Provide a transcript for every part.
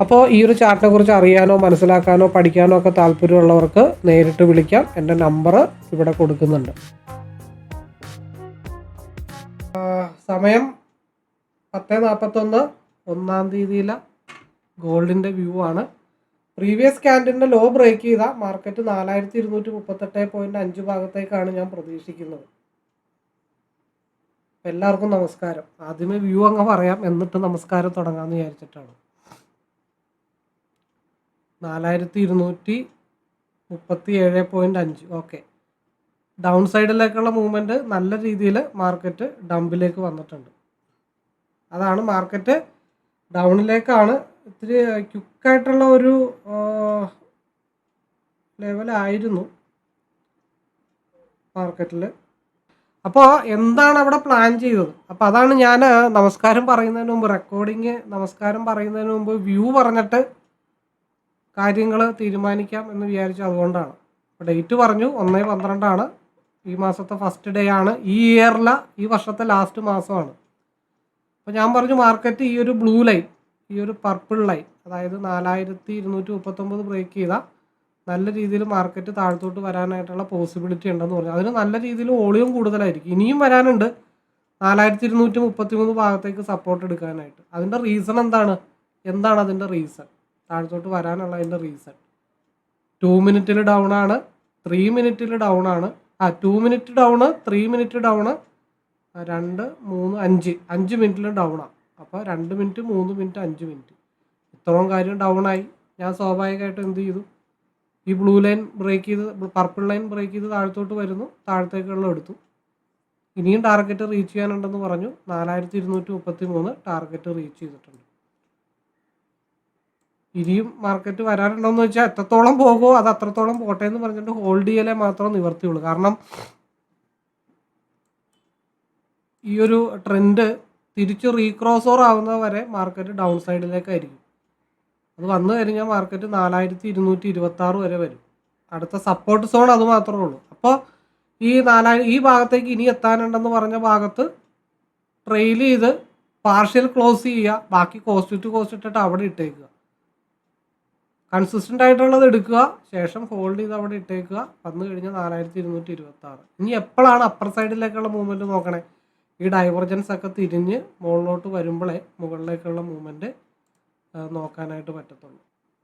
അപ്പോൾ ഈ ഒരു ചാർട്ടിനെ കുറിച്ച് അറിയാനോ മനസ്സിലാക്കാനോ പഠിക്കാനോ ഒക്കെ താല്പര്യമുള്ളവർക്ക് നേരിട്ട് വിളിക്കാം. എന്റെ നമ്പർ ഇവിടെ കൊടുക്കുന്നുണ്ട്. സമയം പത്ത് നാൽപ്പത്തൊന്ന്. ഒന്നാം തീയതിയിലെ ഗോൾഡിന്റെ വ്യൂ ആണ്. പ്രീവിയസ് ക്യാൻഡിന്റെ ലോ ബ്രേക്ക് ചെയ്ത മാർക്കറ്റ് നാലായിരത്തി ഇരുന്നൂറ്റി മുപ്പത്തെട്ട് പോയിന്റ് അഞ്ച് ഭാഗത്തേക്കാണ് ഞാൻ പ്രതീക്ഷിക്കുന്നത്. എല്ലാവർക്കും നമസ്കാരം. ആദ്യമേ വ്യൂ അങ്ങ് പറയാം. എന്നിട്ട് നമസ്കാരം തുടങ്ങാമെന്ന് വിചാരിച്ചിട്ടാണ്. നാലായിരത്തി ഇരുന്നൂറ്റി മുപ്പത്തി ഏഴ് പോയിന്റ് അഞ്ച്. ഓക്കെ ഡൗൺ സൈഡിലേക്കുള്ള മൂവ്മെന്റ് നല്ല രീതിയിൽ മാർക്കറ്റ് ഡംപിലേക്ക് വന്നിട്ടുണ്ട്. അതാണ് മാർക്കറ്റ് ഡൗണിലേക്കാണ് ഇത്തിരി ക്യുക്കായിട്ടുള്ള ഒരു ലെവലായിരുന്നു മാർക്കറ്റിൽ അപ്പോൾ എന്താണ് അവിടെ പ്ലാൻ ചെയ്തത്? അപ്പോൾ അതാണ് ഞാൻ നമസ്കാരം പറയുന്നതിന് മുമ്പ് റെക്കോർഡിങ് നമസ്കാരം പറയുന്നതിന് മുമ്പ് വ്യൂ പറഞ്ഞിട്ട് കാര്യങ്ങൾ തീരുമാനിക്കാം എന്ന് വിചാരിച്ചു അതുകൊണ്ടാണ്. അപ്പോൾ ഡേറ്റ് പറഞ്ഞു ഒന്നേ പന്ത്രണ്ടാണ്. ഈ മാസത്തെ ഫസ്റ്റ് ഡേ ആണ്. ഈ ഇയറിലെ ഈ വർഷത്തെ ലാസ്റ്റ് മാസമാണ്. അപ്പോൾ ഞാൻ പറഞ്ഞു മാർക്കറ്റ് ഈ ഒരു ബ്ലൂ ലൈൻ ഈ ഒരു പർപ്പിൾ ലൈൻ അതായത് നാലായിരത്തി ഇരുന്നൂറ്റി മുപ്പത്തൊമ്പത് ബ്രേക്ക് ചെയ്ത നല്ല രീതിയിൽ മാർക്കറ്റ് താഴത്തോട്ട് വരാനായിട്ടുള്ള പോസിബിലിറ്റി ഉണ്ടെന്ന് പറഞ്ഞു. അതിന് നല്ല രീതിയിൽ വോളിയം കൂടുതലായിരിക്കും. ഇനിയും വരാനുണ്ട്. നാലായിരത്തി ഇരുന്നൂറ്റി മുപ്പത്തി മൂന്ന് ഭാഗത്തേക്ക് സപ്പോർട്ട് എടുക്കാനായിട്ട്. അതിന്റെ റീസൺ എന്താണ്? എന്താണ് അതിന്റെ റീസൺ താഴത്തോട്ട് വരാനുള്ള അതിന്റെ റീസൺ ടു മിനിറ്റിൽ ഡൗൺ ആണ് ത്രീ മിനിറ്റിൽ ഡൗൺ ആണ്. ആ two minute down three minute down രണ്ട് മൂന്ന് അഞ്ച്. അഞ്ച് മിനിറ്റിൽ ഡൗൺ ആണ് അപ്പോൾ രണ്ട് മിനിറ്റ് മൂന്ന് മിനിറ്റ് അഞ്ച് മിനിറ്റ് ഇത്രയും കാര്യം ഡൗൺ ആയി. ഞാൻ സ്വാഭാവികമായിട്ട് എന്ത് ചെയ്തു? ഈ ബ്ലൂ ലൈൻ ബ്രേക്ക് ചെയ്ത് പർപ്പിൾ ലൈൻ ബ്രേക്ക് ചെയ്ത് താഴത്തോട്ട് വരുന്നു താഴത്തേക്കുള്ള എടുത്തു. ഇനിയും ടാർഗറ്റ് റീച്ച് ചെയ്യാനുണ്ടെന്ന് പറഞ്ഞു. നാലായിരത്തി ഇരുന്നൂറ്റി മുപ്പത്തി മൂന്ന് ടാർഗറ്റ് റീച്ച് ചെയ്തിട്ടുണ്ട്. ഇനിയും മാർക്കറ്റ് വരാനുണ്ടോയെന്ന് വെച്ചാൽ എത്രത്തോളം പോകുമോ അത് അത്രത്തോളം പോട്ടെ എന്ന് പറഞ്ഞിട്ട് ഹോൾഡ് ചെയ്യലേ മാത്രം നിവർത്തിയുള്ളൂ. കാരണം ഈ ഒരു ട്രെൻഡ് തിരിച്ച് ഓർ ആവുന്നത് വരെ മാർക്കറ്റ് ഡൗൺ സൈഡിലേക്കായിരിക്കും അത് വന്നു കഴിഞ്ഞാൽ മാർക്കറ്റ് നാലായിരത്തി ഇരുന്നൂറ്റി ഇരുപത്തി ആറ് വരെ വരും. അടുത്ത സപ്പോർട്ട് സോൺ അത് മാത്രമേ ഉള്ളൂ. അപ്പോൾ ഈ നാലായി ഈ ഭാഗത്തേക്ക് ഇനി എത്താനുണ്ടെന്ന് പറഞ്ഞ ഭാഗത്ത് ട്രെയിൽ ചെയ്ത് പാർഷ്യൽ ക്ലോസ് ചെയ്യുക ബാക്കി കോസ്റ്റ് ടു കോസ്റ്റ് ഇട്ടിട്ട് അവിടെ ഇട്ടേക്കുക. കൺസിസ്റ്റന്റ് ആയിട്ടുള്ളത് എടുക്കുക. ശേഷം ഹോൾഡ് ചെയ്ത് അവിടെ ഇട്ടേക്കുക. വന്നു കഴിഞ്ഞാൽ നാലായിരത്തി ഇരുന്നൂറ്റി ഇരുപത്തി ആറ് ഇനി എപ്പോഴാണ് അപ്പർ സൈഡിലേക്കുള്ള മൂവ്മെന്റ് നോക്കണേ? ഈ ഡൈവർജൻസ് ഒക്കെ തിരിഞ്ഞ് മുകളിലോട്ട് വരുമ്പോഴേ മുകളിലേക്കുള്ള മൂവ്മെന്റ് നോക്കാനായിട്ട് പറ്റത്തുള്ളൂ.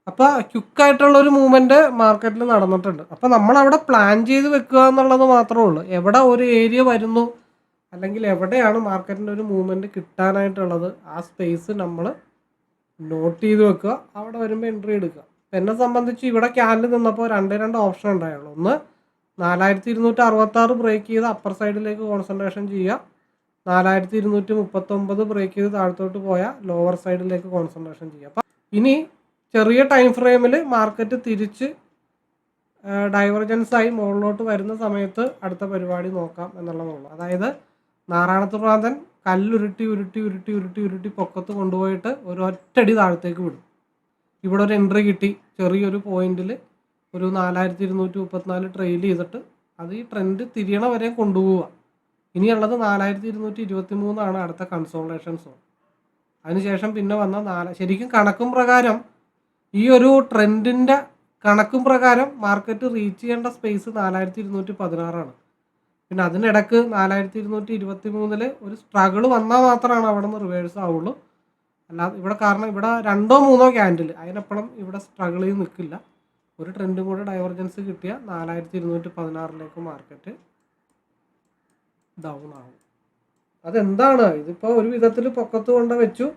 അപ്പോൾ ക്യുക്കായിട്ടുള്ള ഒരു മൂവ്മെന്റ് മാർക്കറ്റിൽ നടന്നിട്ടുണ്ട്. അപ്പോൾ നമ്മളവിടെ പ്ലാൻ ചെയ്ത് വെക്കുക എന്നുള്ളത് മാത്രമേ ഉള്ളൂ. എവിടെ ഒരു ഏരിയ വരുന്നു അല്ലെങ്കിൽ എവിടെയാണ് മാർക്കറ്റിന്റെ ഒരു മൂവ്മെന്റ് കിട്ടാനായിട്ടുള്ളത് ആ സ്പേസ് നമ്മൾ നോട്ട് ചെയ്ത് വെക്കുക. അവിടെ വരുമ്പോൾ എൻട്രി എടുക്കുക. എന്നെ സംബന്ധിച്ച് ഇവിടെ ക്യാനിൽ നിന്നപ്പോൾ രണ്ട് രണ്ട് ഓപ്ഷൻ ഉണ്ടായുള്ളൂ. ഒന്ന് നാലായിരത്തി ഇരുന്നൂറ്റി അറുപത്തി ആറ് ബ്രേക്ക് ചെയ്ത് അപ്പർ സൈഡിലേക്ക് കോൺസെൻട്രേഷൻ ചെയ്യുക. നാലായിരത്തി ഇരുന്നൂറ്റി മുപ്പത്തൊമ്പത് ബ്രേക്ക് ചെയ്ത് താഴത്തോട്ട് പോയാൽ ലോവർ സൈഡിലേക്ക് കോൺസെൻട്രേഷൻ ചെയ്യുക. അപ്പം ഇനി ചെറിയ ടൈം ഫ്രെയിമിൽ മാർക്കറ്റ് തിരിച്ച് ഡൈവർജൻസ് ആയി മുകളിലോട്ട് വരുന്ന സമയത്ത് അടുത്ത പരിപാടി നോക്കാം എന്നുള്ളതുള്ളൂ. അതായത് നാരായണത്തുറാന്തൻ കല്ലുരുട്ടി ഉരുട്ടി ഉരുട്ടി ഉരുട്ടി ഉരുട്ടി പൊക്കത്ത് കൊണ്ടുപോയിട്ട് ഒരു ഒറ്റടി താഴത്തേക്ക് വിടും. ഇവിടെ ഒരു എൻട്രി കിട്ടി. ചെറിയൊരു പോയിന്റിൽ ഒരു നാലായിരത്തി ഇരുന്നൂറ്റി മുപ്പത്തിനാല് ട്രെയിൽ ചെയ്തിട്ട് അത് ഈ ട്രെൻഡ് തിരിയണ വരെ കൊണ്ടുപോവുക. ഇനിയുള്ളത് നാലായിരത്തി ഇരുന്നൂറ്റി ഇരുപത്തി മൂന്നാണ് അടുത്ത കൺസോൾട്ടേഷൻ സോൺ അതിനുശേഷം പിന്നെ വന്ന നാല് ശരിക്കും കണക്കും പ്രകാരം ഈ ഒരു ട്രെൻഡിന്റെ കണക്കും പ്രകാരം മാർക്കറ്റ് റീച്ച് ചെയ്യേണ്ട സ്പേസ് നാലായിരത്തി ഇരുന്നൂറ്റി പതിനാറാണ് പിന്നെ അതിനിടക്ക് നാലായിരത്തി ഇരുന്നൂറ്റി ഇരുപത്തി മൂന്നിൽ ഒരു സ്ട്രഗിൾ വന്നാൽ മാത്രമാണ് അവിടെ നിന്ന് റിവേഴ്സ് ആവുള്ളൂ. അല്ലാതെ ഇവിടെ കാരണം ഇവിടെ രണ്ടോ മൂന്നോ ക്യാൻഡിൽ അതിനപ്പുറം ഇവിടെ സ്ട്രഗിൾ ചെയ്ത് നിൽക്കില്ല. ഒരു ട്രെൻഡും കൂടെ ഡൈവർജൻസ് കിട്ടിയ നാലായിരത്തി ഇരുന്നൂറ്റി പതിനാറിലേക്ക് മാർക്കറ്റ് ഡൗൺ ആവും. അതെന്താണ്? ഇതിപ്പോൾ ഒരു വിധത്തിൽ പൊക്കത്ത് കൊണ്ട വെച്ചു.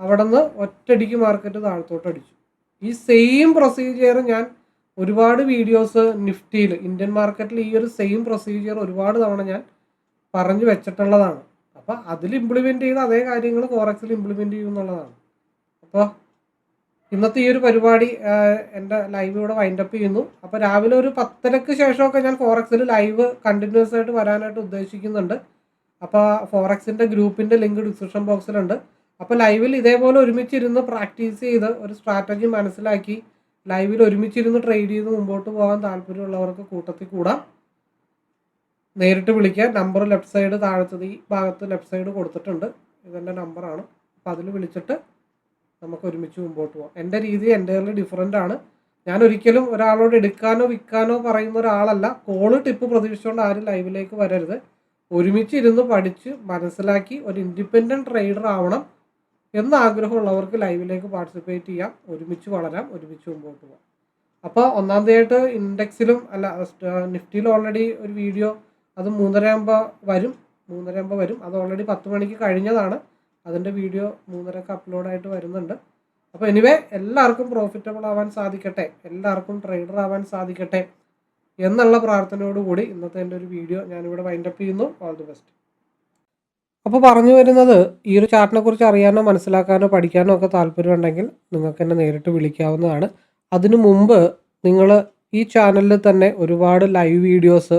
അവിടെ നിന്ന് ഒറ്റടിക്ക് മാർക്കറ്റ് താഴത്തോട്ട് അടിച്ചു. ഈ സെയിം പ്രൊസീജിയർ ഞാൻ ഒരുപാട് വീഡിയോസ് നിഫ്റ്റിയിൽ ഇന്ത്യൻ മാർക്കറ്റിൽ ഈ ഒരു സെയിം പ്രൊസീജിയർ ഒരുപാട് തവണ ഞാൻ പറഞ്ഞു വെച്ചിട്ടുള്ളതാണ്. അപ്പോൾ അതിൽ ഇംപ്ലിമെന്റ് ചെയ്ത അതേ കാര്യങ്ങൾ കോറക്സിൽ ഇംപ്ലിമെന്റ് ചെയ്യും എന്നുള്ളതാണ്. അപ്പോൾ ഇന്നത്തെ ഈ ഒരു പരിപാടി എന്റെ ലൈവ് ഇവിടെ വൈൻഡപ്പ് ചെയ്യുന്നു. അപ്പോൾ രാവിലെ ഒരു പത്തരക്ക് ശേഷമൊക്കെ ഞാൻ ഫോറക്സിൽ ലൈവ് കണ്ടിന്യൂസ് ആയിട്ട് വരാനായിട്ട് ഉദ്ദേശിക്കുന്നുണ്ട്. അപ്പോൾ ഫോറക്സിന്റെ ഗ്രൂപ്പിന്റെ ലിങ്ക് ഡിസ്ക്രിപ്ഷൻ ബോക്സിലുണ്ട് അപ്പോൾ ലൈവിൽ ഇതേപോലെ ഒരുമിച്ചിരുന്ന് പ്രാക്ടീസ് ചെയ്ത് ഒരു സ്ട്രാറ്റജി മനസ്സിലാക്കി ലൈവിൽ ഒരുമിച്ചിരുന്ന് ട്രേഡ് ചെയ്ത് മുമ്പോട്ട് പോകാൻ താല്പര്യമുള്ളവർക്ക് കൂട്ടത്തിൽ കൂടാം. നേരിട്ട് വിളിക്കുക നമ്പർ ലെഫ്റ്റ് സൈഡ് താഴത്തത് ഈ ഭാഗത്ത് ലെഫ്റ്റ് സൈഡ് കൊടുത്തിട്ടുണ്ട്. ഇതെന്റെ നമ്പറാണ് അപ്പോൾ അതിൽ വിളിച്ചിട്ട് നമുക്ക് ഒരുമിച്ച് മുമ്പോട്ട് പോകാം എന്റെ രീതി എന്റെ ഡിഫറെന്റ് ആണ്. ഞാൻ ഒരിക്കലും ഒരാളോട് എടുക്കാനോ വിൽക്കാനോ പറയുന്ന ഒരാളല്ല. കോൾ ടിപ്പ് പ്രതീക്ഷിച്ചുകൊണ്ട് ആരും ലൈവിലേക്ക് വരരുത്. ഒരുമിച്ച് ഇരുന്ന് പഠിച്ച് മനസ്സിലാക്കി ഒരു ഇൻഡിപെൻഡന്റ് ട്രേഡർ ആവണം എന്ന ആഗ്രഹമുള്ളവർക്ക് ലൈവിലേക്ക് പാർട്ടിസിപ്പേറ്റ് ചെയ്യാം. ഒരുമിച്ച് വളരാം ഒരുമിച്ച് മുമ്പോട്ട് പോകാം അപ്പോൾ ഒന്നാമതായിട്ട് ഇൻഡെക്സിലും അല്ല നിഫ്റ്റിയിൽ ഓൾറെഡി ഒരു വീഡിയോ അത് മൂന്നര ആകുമ്പോൾ വരും. മൂന്നര ആകുമ്പോൾ വരും. അത് ഓൾറെഡി പത്ത് മണിക്ക് കഴിഞ്ഞതാണ്. അതിന്റെ വീഡിയോ മൂന്നരക്ക് അപ്ലോഡായിട്ട് വരുന്നുണ്ട്. അപ്പോൾ എനിവേ എല്ലാവർക്കും പ്രോഫിറ്റബിൾ ആവാൻ സാധിക്കട്ടെ. എല്ലാവർക്കും ട്രേഡർ ആവാൻ സാധിക്കട്ടെ എന്നുള്ള പ്രാർത്ഥനയോടുകൂടി ഇന്നത്തെ എന്റെ ഒരു വീഡിയോ ഞാനിവിടെ വൈൻഡപ്പ് ചെയ്യുന്നു. ഓൾ ദി ബെസ്റ്റ് അപ്പോൾ പറഞ്ഞു വരുന്നത് ഈ ഒരു ചാർട്ടിനെ കുറിച്ച് അറിയാനോ മനസ്സിലാക്കാനോ പഠിക്കാനോ ഒക്കെ താല്പര്യമുണ്ടെങ്കിൽ നിങ്ങൾക്ക് എന്നെ നേരിട്ട് വിളിക്കാവുന്നതാണ്. അതിനു മുമ്പ് നിങ്ങൾ ഈ ചാനലിൽ തന്നെ ഒരുപാട് ലൈവ് വീഡിയോസ്